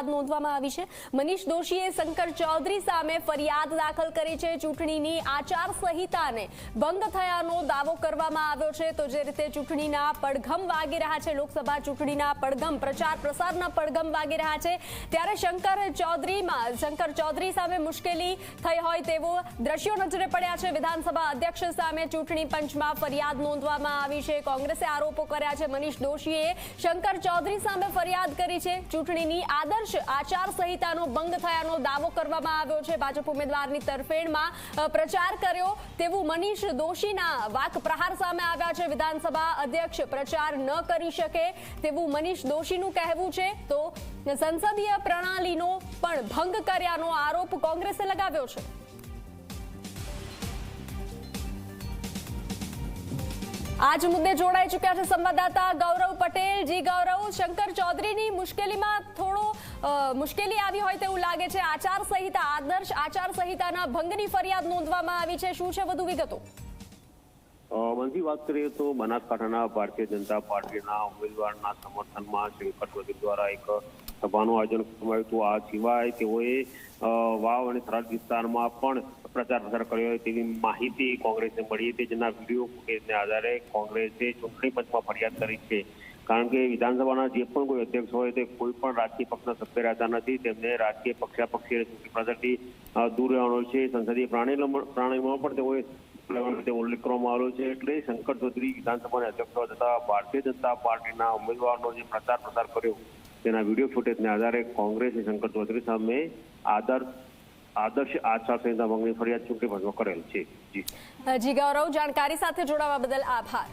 ફરિયાદ નોંધવામાં આવી છે. મનીષ દોશીએ શંકર ચૌધરી સામે ફરિયાદ દાખલ કરી છે. ચૂંટણીની આચાર ભંગ થયાનો દાવો કરવામાં આવ્યો છે. તો જે રીતે ચૂંટણીના પડઘમ વાગી રહ્યા છે, લોકસભા ચૂંટણીના પડઘમ, પ્રચાર પ્રસારના પડઘમ વાગી રહ્યા છે, ત્યારે શંકર ચૌધરીમાં, શંકર ચૌધરી સામે મુશ્કેલી થઈ હોય તેવો દ્રશ્યો નજરે પડ્યા છે. વિધાનસભા અધ્યક્ષ સામે ચૂંટણી પંચમાં ફરિયાદ નોંધવામાં આવી છે. કોંગ્રેસે આરોપો કર્યા છે. મનીષ દોશીએ શંકર ચૌધરી સામે ફરિયાદ કરી છે. ચૂંટણીની આદર્શ આચાર સંહિતાનો ભંગ થયાનો દાવો કરવામાં આવ્યો છે. ભાજપ ઉમેદવારની તરફેણમાં પ્રચાર કર્યો તેવું મનીષ દોશીના વાક પ્રહાર સામે આવ્યા છે. વિધાનસભા અધ્યક્ષ પ્રચાર ન કરી શકે તેવું મનીષ દોશીનું કહેવું છે. તો સંસદીય પ્રણાલીનો પણ ભંગ કર્યાનો આરોપ કોંગ્રેસે લગાવ્યો છે. આજ મુદ્દે જોડાઈ ચૂક્યા છે સંવાદદાતા ગૌરવ પટેલ. જી ગૌરવ, શંકર ચૌધરીની મુશ્કેલીમાં થોડો મુશ્કેલી આવી હોય તેવું લાગે છે. આચાર સંહિતા, આદર્શ આચાર સંહિતાના ભંગની ફરિયાદ નોંધવામાં આવી છે. શું છે વધુ વિગતો? બંધી વાત કરીએ તો બનાસકાંઠાના ભારતીય જનતા પાર્ટીના ઉમેદવારના સમર્થનમાં શંકર ચૌધરી દ્વારા એક સભાનું આયોજન કરવામાં આવ્યું હતું. આ સિવાય તેઓએ વાવ અને થરાદ વિસ્તારમાં પણ પ્રચાર પ્રસાર કર્યો તેવી માહિતી કોંગ્રેસને મળી હતી. જેના વીડિયો ફૂટેજને આધારે કોંગ્રેસે ચૂંટણી પંચમાં ફરિયાદ કરી છે. કારણ કે વિધાનસભાના જે પણ કોઈ અધ્યક્ષ હોય તે કોઈ પણ રાજકીય પક્ષના સભ્ય રહેતા નથી, તેમને રાજકીય પક્ષાપક્ષી અને ચૂંટણી દૂર રહેવાનો છે. સંસદીય પ્રાણી પ્રાણીમાં પણ તેઓએ ઉલ્લેખ કરવામાં આવ્યો છે. એટલે શંકર ચૌધરી વિધાનસભાના અધ્યક્ષ હોવા છતાં ભારતીય જનતા પાર્ટીના ઉમેદવારનો જે પ્રચાર પ્રસાર કર્યો, તેના વીડિયો ફૂટેજને આધારે કોંગ્રેસે શંકર ચૌધરી સામે આદર્શ આદર્શ આચાર સંહિતા ભંગની ફરિયાદ ચૂંટણી પંચમાં કરેલ છે. જી, ગૌરવ, જાણકારી સાથે જોડાવા બદલ આભાર.